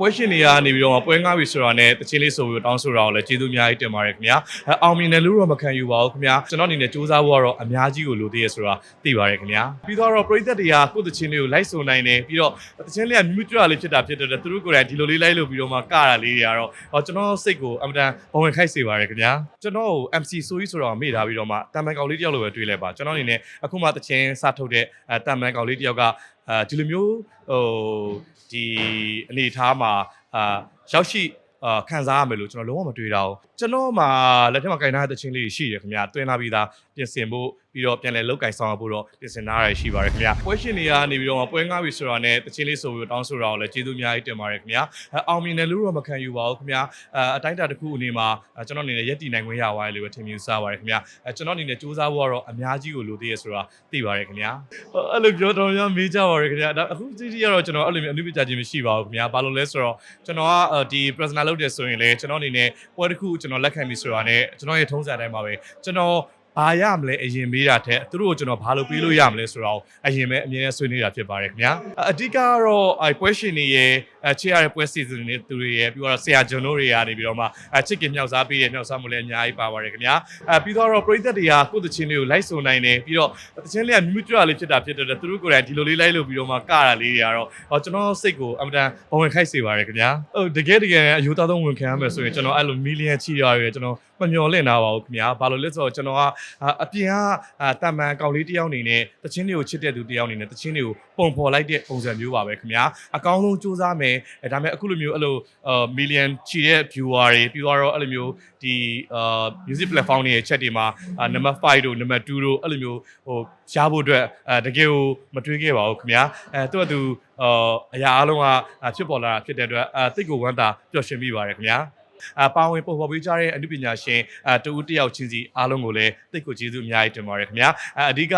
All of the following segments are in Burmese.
ပွဲရှင်တွေကနေပြီးတော့ပွဲငါးပြီဆိုတာနဲ့တချင်းလေးဆိုပြီးတောင်းဆိုတာကိုလည်းကျေးဇူးအများကြီးတင်ပါတယ်ခင်ဗျာအဲအောင်မြင်တယ်လို့တော့မခံယူပါဘူးခင်ဗျာကျွန်တော်အနေနဲ့စူးစမ်းဖို့ကတော့အများကြီးကိုလိုသေးရဆိုတာသိပါတယ်ခင်ဗျာပြီးတော့ပရိသတ်တွေကကိုယ့်တချင်းလေးကိုလိုက်ဆိုနိုင်တယ်ပြီးတော့တချင်းလေးကမြူတူလေးဖြစ်တာဖြစ်တဲ့အတွက်သူတို့ကိုယ်တိုင်ဒီလိုလေးလိုက်လို့ပြီးတော့မှကတာလေးတွေကတော့ဟောကျွန်တော်စိတ်ကိုအမတန်ဘဝင်ခိုက်စေပါတယ်ခင်ဗျာကျွန်တော်ကို MC ဆိုကြီးဆိုတော့မေ့ထားပြီးတော့မှတန်ပန်ကောင်လေးတယောက်လိုပဲတွေ့လဲပါကျွန်တော်အနေနဲ့အခုမှတချင်းစထုတ်တဲ့အဲတန်ပန်ကောင်လေးတယောက်က အဲဒီလိုမျိုးဟိုဒီအနေထားမှာအာရောက်ရှိအာခံစားရမယ်လို့ကျွန်တော်လုံးဝမတွေးတာဘူးကျွန်တော်မှာလက်ထက်မှာကင်ထားတဲ့တခြင်းလေးရှိတယ်ခင်ဗျာတွင်းလာပြီးသားပြင်ဆင်ဖို့ပြီးတော့ပြန်လဲလောက်ကင်ဆောင်ရဖို့တော့ပြင်ဆင်ထားရရှိပါတယ်ခင်ဗျာပွဲရှင်တွေကနေပြီးတော့ပွဲငါးပြီဆိုတာနဲ့တခြင်းလေးဆိုပြီးတောင်းဆိုတာကိုလည်းကျေးဇူးအများကြီးတင်ပါတယ်ခင်ဗျာအဲအောင်မြင်တယ်လို့တော့မခံယူပါဘူးခင်ဗျာအဲအတိုင်းအတာတစ်ခုအနေမှာအဲကျွန်တော်အနေနဲ့ရက်တည်နိုင်ခွင့်ရပါတယ်လို့ပဲထင်မြင်စားပါတယ်ခင်ဗျာအဲကျွန်တော်အနေနဲ့စူးစမ်းဖို့ကတော့အများကြီးကိုလိုသေးရဆိုတာသိပါတယ်ခင်ဗျာအဲ့လိုပြောတော့များမေးကြပါရခင်ဗျာဒါအခုကြည့်ကြည့်ရတော့ကျွန်တော်အဲ့လိုမျိုးအနုပညာချင်းမရှိပါဘူးခင်ဗျာဘာလို့လဲဆိုတော့ကျွန်တော်ကဒီ personal လုပ်တယ်ဆိုရင်လေကျွန်တော်အနေနဲ့ပွဲတစ်ခုကျွန်တော်လက်ခံပြီဆိုတာနဲ့ကျွန်တော်ရဲ့ထုံးစံတိုင်းပါပဲကျွန်တော် ဘာရမလဲအရင်မေးတာထက်သူတို့ကိုကျွန်တော်ဘာလုပ်ပေးလို့ရမလဲဆိုတော့အရင်ပဲအမြဲတမ်းဆွေးနွေးတာဖြစ်ပါတယ်ခင်ဗျာအဓိကကတော့အဲပွဲရှင်တွေရဲ့အချစ်ရတဲ့ပွဲစီစဉ်တွေသူတွေရဲ့ပြီးတော့ဆရာကျွန်တော်တွေကနေပြီးတော့မှအချစ်ကင်မြောက်စားပေးတဲ့မြောက်စားမှုလည်းအများကြီးပါပါတယ်ခင်ဗျာအဲပြီးတော့ပရိသတ်တွေကကိုယ့်တခြင်းလေးကိုလိုက်ဆိုနိုင်တယ်ပြီးတော့တခြင်းလေးကမြူတူလေးဖြစ်တာဖြစ်တဲ့အတွက်သူတို့ကိုယ်တိုင်ဒီလိုလေးလိုက်လို့ပြီးတော့မှကတာလေးတွေကတော့ဟောကျွန်တော်စိတ်ကိုအမတန်ဘဝင်ခိုက်စေပါတယ်ခင်ဗျာဟုတ်တကယ်တကယ်အယူသားဆုံးဝင်ခံရမယ်ဆိုရင်ကျွန်တော်အဲ့လိုမီလီယံချီရရကျွန်တော်မမျော်လင့်တာပါဘူးခင်ဗျာဘာလို့လဲဆိုတော့ကျွန်တော်ကအပြင်ကတာမန်ကောင်လေးတယောက်အနေနဲ့တခြင်းလေးကိုချစ်တဲ့သူတယောက်အနေနဲ့တခြင်းလေးကိုပုံဖော်လိုက်တဲ့ပုံစံမျိုးပါပဲခင်ဗျာအကောင်းဆုံးစူးစမ်းမယ်အဲဒါပေမဲ့အခုလိုမျိုးအဲ့လိုအာမီလီယံချီတဲ့ viewer တွေပြီးတော့အဲ့လိုမျိုးဒီအာ music platform တွေရဲ့ chat တွေမှာနံပါတ်5တို့နံပါတ်2တို့အဲ့လိုမျိုးဟိုရဖို့အတွက်အဲတကယ်ကိုမတွေးခဲ့ပါဘူးခင်ဗျာအဲသူကသူအာအရာအလုံးကဖြစ်ပေါ်လာတာဖြစ်တဲ့အတွက်အဲတိတ်ကိုဝမ်းသာပျော်ရွှင်မိပါတယ်ခင်ဗျာအ ပါဝင်ပေါ်ပေါ်ပေးကြတဲ့အမှုပညာရှင်အတူတယောက်ချင်းစီအားလုံးကိုလည်းတိတ်ကိုကျေးဇူးအများကြီးတင်ပါတယ်ခင်ဗျာအအဓိက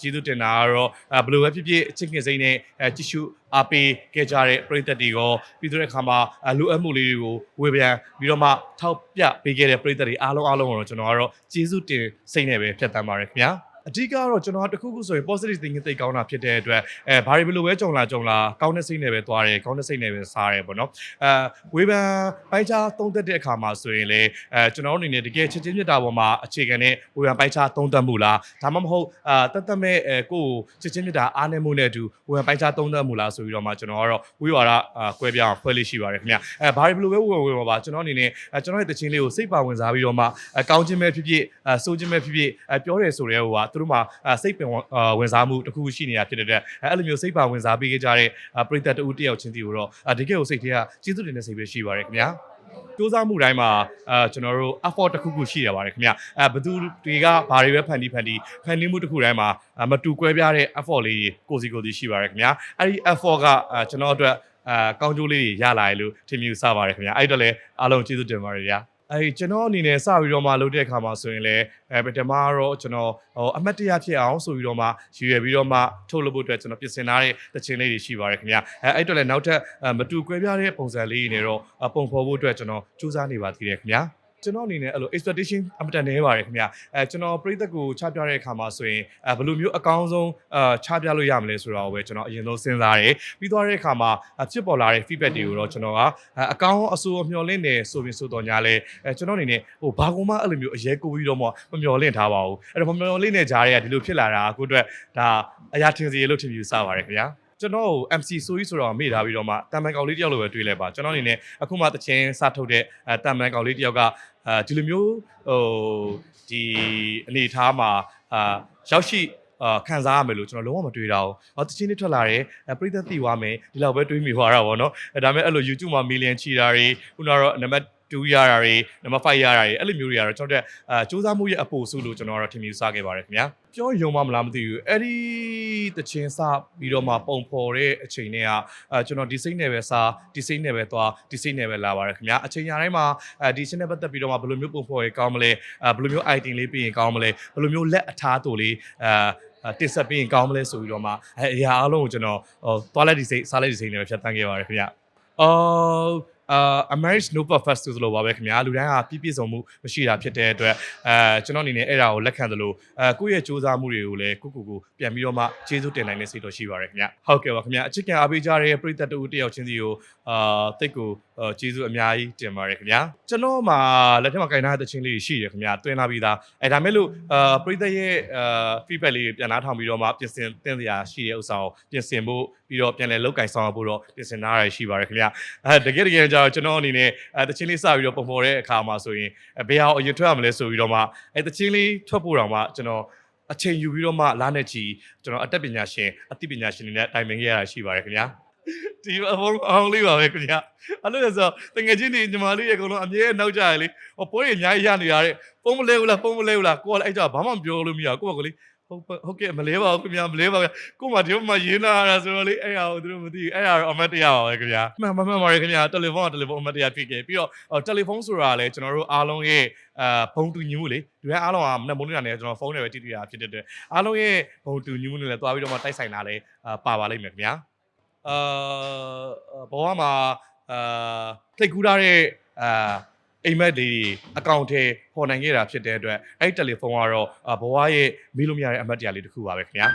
ကျေးဇူးတင်တာကတော့ဘယ်လိုပဲဖြစ်ဖြစ်ချစ်ခင်စိမ့်နဲ့ကြည့်ရှုအားပေးခဲ့ကြတဲ့ပရိသတ်တွေရောပြီးတဲ့အခါမှာလိုအပ်မှုလေးတွေကိုဝေပြန်ပြီးတော့မှထောက်ပြပေးခဲ့တဲ့ပရိသတ်တွေအားလုံးအားလုံးကိုတော့ကျွန်တော်ကတော့ကျေးဇူးတင်စိတ်နဲ့ပဲဖြတ်သန်းပါတယ်ခင်ဗျာ အဓိကတော့ကျွန်တော်ကတခုခုဆိုရင် positive thinking သိကောင်းတာဖြစ်တဲ့အတွက်အဲဘာတွေဘယ်လိုပဲကြုံလာကြုံလာကောင်းတဲ့စိတ်နဲ့ပဲသွားတယ်ကောင်းတဲ့စိတ်နဲ့ပဲစားတယ်ပေါ့နော်အဲဝေဖန်ပိုင်းခြားသုံးသက်တဲ့အခါမှာဆိုရင်လေအဲကျွန်တော်တို့အနေနဲ့တကယ်ချစ်ချင်းမြတ်တာပေါ်မှာအခြေခံတဲ့ဝေဖန်ပိုင်းခြားသုံးသက်မှုလားဒါမှမဟုတ်အာတတ်တမဲ့အဲကိုယ့်ကိုချစ်ချင်းမြတ်တာအားနည်းမှုနဲ့အတူဝေဖန်ပိုင်းခြားသုံးသက်မှုလားဆိုပြီးတော့မှကျွန်တော်ကတော့ဝိဝါဒအာကွဲပြားအောင်ဖွဲ့လေးရှိပါတယ်ခင်ဗျအဲဘာတွေဘယ်လိုပဲဝေဖန်ဝေဖန်ပါကျွန်တော်အနေနဲ့အဲကျွန်တော်ရဲ့တခြင်းလေးကိုစိတ်ပါဝင်စားပြီးတော့မှအကောင်းခြင်းပဲဖြစ်ဖြစ်အဆိုးခြင်းပဲဖြစ်ဖြစ်အပြောတယ်ဆိုတဲ့ဟိုကသူတို့မှာစိတ်ပင်ဝင်စားမှုတစ်ခုရှိနေတာဖြစ်တဲ့အတွက်အဲ့လိုမျိုးစိတ်ပါဝင်စားပေးကြတဲ့ပရိသတ်တဦးတယောက်ချင်းစီကိုတော့တကယ်ကိုစိတ်ထဲကကျေးဇူးတင်တဲ့စိတ်ပဲရှိပါတယ်ခင်ဗျာစူးစမ်းမှုတိုင်းမှာအဲကျွန်တော်တို့ effort တစ်ခုခုရှိရပါတယ်ခင်ဗျအဲဘသူတွေကဘာတွေပဲဖန်တီးဖန်တီးဖန်တီးမှုတစ်ခုတိုင်းမှာမတူကွဲပြားတဲ့ effort လေးကိုစီကိုစီရှိပါတယ်ခင်ဗျာအဲ့ဒီ effort ကကျွန်တော်အတွက်အဲကောင်းကျိုးလေးတွေရလာရလို့ထင်မြင်စပါတယ်ခင်ဗျာအဲ့တော့လည်းအားလုံးကျေးဇူးတင်ပါတယ်ဗျာ အဲကျွန်တော်အနေနဲ့စပြီးတော့မှလုပ်တဲ့အခါမှာဆိုရင်လည်းအဲပထမတော့ကျွန်တော်ဟိုအမတ်တရဖြစ်အောင်ဆိုပြီးတော့မှရည်ရွယ်ပြီးတော့မှထုတ်လုပ်ဖို့အတွက်ကျွန်တော်ပြင်ဆင်ထားတဲ့တခြင်းလေးတွေရှိပါတယ်ခင်ဗျာအဲအဲ့တော့လည်းနောက်ထပ်မတူကွဲပြားတဲ့ပုံစံလေးတွေနဲ့တော့ပုံဖော်ဖို့အတွက်ကျွန်တော်စူးစမ်းနေပါသေးတယ်ခင်ဗျာ ကျွန်တော်အနေနဲ့အဲ့လို expectation အမတန်နေပါတယ်ခင်ဗျအဲကျွန်တော်ပြိသက်ကိုချပြတဲ့အခါမှာဆိုရင်အဲဘယ်လိုမျိုးအကောင်းဆုံးအာချပြလို့ရမလဲဆိုတော့ပဲကျွန်တော်အရင်ဆုံးစဉ်းစားတယ်ပြီးသွားတဲ့အခါမှာဖြစ်ပေါ်လာတဲ့ feedback တွေကိုတော့ကျွန်တော်ကအကောင်းအဆိုးအမျှော်လင့်နေဆိုပြီးဆိုတော့ညာလဲအဲကျွန်တော်အနေနဲ့ဟိုဘာကုန်းမအဲ့လိုမျိုးအရဲကိုပြီးတော့မှမမျှော်လင့်ထားပါဘူးအဲ့တော့မမျှော်လင့်နေကြတဲ့ကဒီလိုဖြစ်လာတာအခုအတွက်ဒါအရာထင်စီလို့ထင်ပြီးစပါတယ်ခင်ဗျာ ကျွန်တော် MC ဆိုကြီးဆိုတော့မေ့ထားပြီးတော့မှတန်ပန်ကောင်လေးတယောက်လိုပဲတွေးလိုက်ပါကျွန်တော်အနေနဲ့အခုမှတချင်းစထုတ်တဲ့အဲတန်ပန်ကောင်လေးတယောက်ကအဲဒီလိုမျိုးဟိုဒီအနေထားမှာအာရောက်ရှိအာခံစားရမယ်လို့ကျွန်တော်လုံးဝမတွေးတာဘူး။ဟောတချင်းလေးထွက်လာတယ်။ပရိသတ်သိသွားမယ်ဒီလောက်ပဲတွေးမိသွားတာပေါ့နော်။အဲဒါပေမဲ့အဲ့လို YouTube မှာ million ချီတာတွေခုနကတော့နံပါတ် 2ရတာတွေနံပါတ်5ရတာတွေအဲ့လိုမျိုးတွေကတော့ကျွန်တော်တို့အာစူးစမ်းမှုရဲ့အပိုစုလို့ကျွန်တော်ကတော့ထင်မြင်စားခဲ့ပါတယ်ခင်ဗျာပြောယုံမမလားမသိဘူးအဲ့ဒီတချင်းစပြီးတော့မှပုံဖော်တဲ့အချိန်တွေကအာကျွန်တော်ဒီစိတ်နဲ့ပဲစားဒီစိတ်နဲ့ပဲသွားဒီစိတ်နဲ့ပဲလာပါတယ်ခင်ဗျာအချိန်ညာတိုင်းမှာအဲဒီချင်းနဲ့ပတ်သက်ပြီးတော့မှဘယ်လိုမျိုးပုံဖော်ရေးကောင်းမလဲအာဘယ်လိုမျိုး item လေးပြီးရင်ကောင်းမလဲဘယ်လိုမျိုးလက်အထားတူလေးအာတင်ဆက်ပြီးရင်ကောင်းမလဲဆိုပြီးတော့မှအဲအရာအလုံးကိုကျွန်တော်ဟိုသွားလက်ဒီစိတ်စားလက်ဒီစိတ်နဲ့ပဲဖြတ်တန်းခဲ့ပါတယ်ခင်ဗျာအော် အာ American Nova Festival လို့ပါပဲခင်ဗျာလူတိုင်းဟာပြည့်ပြည့်စုံမှုမရှိတာဖြစ်တဲ့အတွက်အဲကျွန်တော်အနေနဲ့အဲ့ဒါကိုလက်ခံသလိုအဲကိုယ့်ရဲ့စူးစမ်းမှုတွေကိုလည်းကိုကိုကိုပြန်ပြီးတော့မှကျေးဇူးတင်နိုင်တဲ့စိတ်တော့ရှိပါရယ်ခင်ဗျာဟုတ်ကဲ့ပါခင်ဗျာအချစ်ခင်အားပေးကြတဲ့ပရိသတ်တူတယောက်ချင်းစီကိုအာတိတ်ကို ကျေးဇူးအများကြီးတင်ပါရယ်ခင်ဗျာကျွန်တော်မှာလက်ထက်မှာကင်ထားတဲ့ချင်းလေးရှိရယ်ခင်ဗျာတွင်လာပြီးသားအဲဒါမဲ့လို့အာပရိသတ်ရဲ့အာ feedback လေးပြန်လာထောင်ပြီးတော့မှပြင်ဆင်တင်စရာရှိတဲ့ဥစ္စာကိုပြင်ဆင်ဖို့ပြီးတော့ပြန်လည်လောက်ကင်ဆောင်ဖို့တော့ပြင်ဆင်ထားရရှိပါရယ်ခင်ဗျာအဲတကယ်တကယ်ကြောင့်ကျွန်တော်အနေနဲ့အဲတချင်းလေးစပြီးတော့ပုံပေါ်တဲ့အခါမှာဆိုရင်ဘယ်ဟာကိုအရင်ထွက်ရမလဲဆိုပြီးတော့မှအဲတချင်းလေးထွက်ဖို့တော့မှကျွန်တော်အချိန်ယူပြီးတော့မှလာနဲ့ချီကျွန်တော်အတက်ပညာရှင်အသိပညာရှင်တွေနဲ့တိုင်ပင်ခဲ့ရတာရှိပါတယ်ခင်ဗျာ ဒီအဘောအောင်လေးပါပဲခင်ဗျာအဲ့လိုဆိုတငယ်ချင်းတွေညီမလေးရဲ့အကုန်လုံးအမြဲနောက်ကြရလေဟောပွဲရအများကြီးရနေရတဲ့ပုံမလဲဘူးလားပုံမလဲဘူးလားကိုကလည်းအဲ့ကြောဘာမှမပြောလို့မရဘူးကိုကကလေးဟုတ်ပါဟုတ်ကဲ့မလဲပါဘူးခင်ဗျာမလဲပါဘူးကိုမှဒီမှာရေးလာတာဆိုတော့လေအဲ့ဟာကိုသူတို့မသိဘူးအဲ့ဟာတော့အမတ်တရားပါပဲခင်ဗျာမှန်မှန်မှန်ပါရဲ့ခင်ဗျာတယ်လီဖုန်းကတယ်လီဖုန်းအမတ်တရားဖြစ်ခဲ့ပြီးတော့တယ်လီဖုန်းဆိုတာလည်းကျွန်တော်တို့အားလုံးရဲ့အာဖုန်းတူညီမှုလေဒီကအားလုံးကမနေ့မိုးနေ့ကနေကျွန်တော်ဖုန်းနဲ့ပဲတိတိရဖြစ်တဲ့အတွက်အားလုံးရဲ့ဖုန်းတူညီမှုနဲ့လည်းတွားပြီးတော့မှတိုက်ဆိုင်တာလည်းအာပါပါလိမ့်မယ်ခင်ဗျာ အာဘောကမှာအာထိတ်ကူးထားတဲ့အာအိမ်မက်လေးအကောင့်ထဲပေါ်နိုင်ခဲ့တာဖြစ်တဲ့အတွက်အဲ့တယ်လီဖုန်းကတော့ဘဝရဲ့မေးလို့မရတဲ့အမတ်တရားလေးတစ်ခုပါပဲခင်ဗျာ